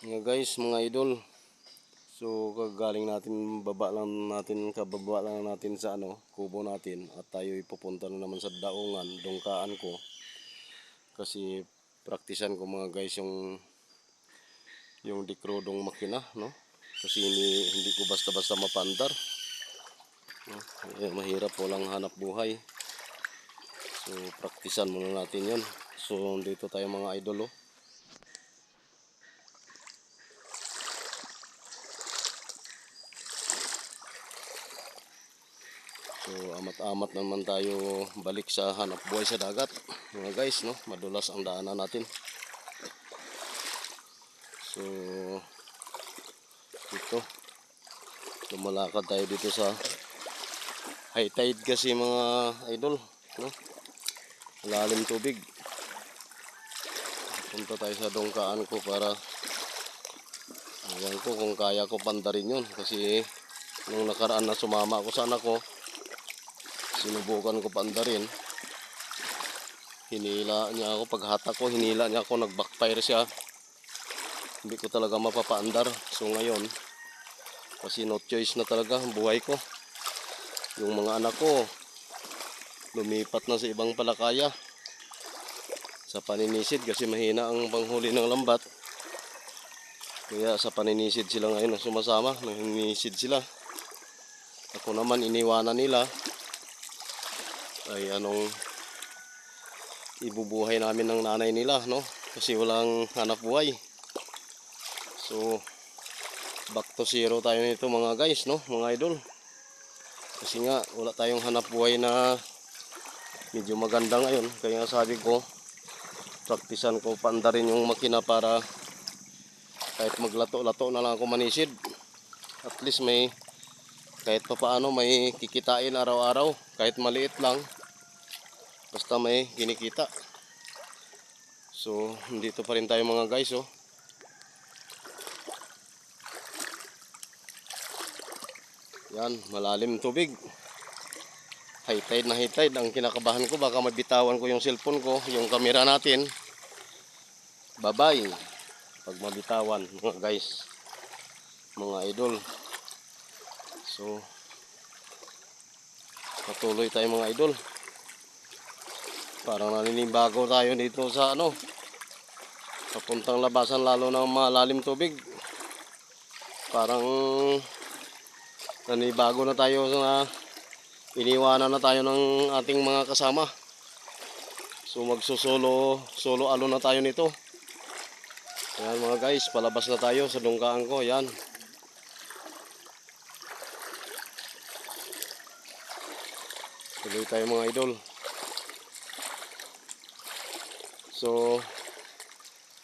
Nga guys, mga idol. So kagaling natin baba lang natin kababa lang natin sa ano, kubo natin at tayo ipupunta na naman sa daungan, dungkaan ko. Kasi praktisan ko mga guys yung yung dikrodong makina, no? Kasi hindi, hindi ko basta-basta mapandar. No? Eh, mahirap po lang hanap buhay. So praktisan muna natin 'yon. So dito tayo mga idol, oh. So amat-amat naman tayo balik sa hanap buhay sa dagat. Mga guys, no? Madulas ang daanan natin. So ito. Lumalakad tayo dito sa high tide kasi mga idol, no? Malalim tubig. Punta tayo sa dongkaan ko para Ayan ko kung kaya ko pandarin yun kasi nung nakaraan na sumama ako sa anak ko sinubukan ko pandarin hinila niya ako. Paghatak ko hinila niya ako. Nag backfire siya. Hindi ko talaga mapapaandar. So ngayon kasi no choice na talaga ang buhay ko. Yung mga anak ko lumipat na sa ibang palakaya. Sa paninisid kasi mahina ang panghuli ng lambat. Kaya sa paninisid sila ngayon ang sumasama naninisid sila. Ako naman iniwanan nila ay anong ibubuhay namin ng nanay nila no? Kasi walang hanap buhay. So back to zero tayo nito mga guys no? Mga idol. Kasi nga wala tayong hanap buhay na medyo maganda ngayon. Kaya sabi ko praktisan ko paandarin yung makina para kahit maglato-lato na lang ako manisid at least may kahit pa paano may kikitain araw-araw kahit maliit lang basta may kinikita. So dito pa rin tayo mga guys oh. Yan malalim tubig. High tide na high tide. Ang kinakabahan ko baka mabitawan ko yung cellphone ko yung camera natin. Bye bye pag mabitawan mga guys. Mga idol. So patuloy tayo mga idol parang naninibago tayo dito sa ano papuntang labasan lalo ng malalim tubig parang nanibago na tayo sa iniwanan na tayo ng ating mga kasama so magsusolo solo alo na tayo nito Ayan mga guys, palabas na tayo sa dungkaan ko. Ayan. Tuloy tayo mga idol. So,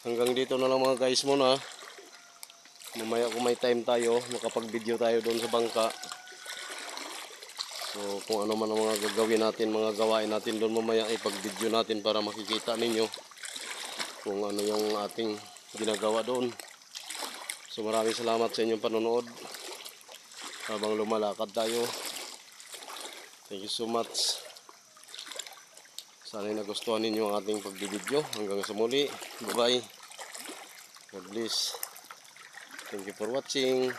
hanggang dito na lang mga guys muna. Mamaya kung may time tayo, makapag-video tayo doon sa bangka. So, kung ano man ang mga gagawin natin, mga gawain natin doon mamaya, ipag-video natin para makikita ninyo kung ano yung ating ginagawa doon. So maraming salamat sa inyong panonood habang lumalakad tayo. Thank you so much. Sana nagustuhan ninyo ang ating pagbibideo. Hanggang sa muli. Bye-bye. God bless. Thank you for watching.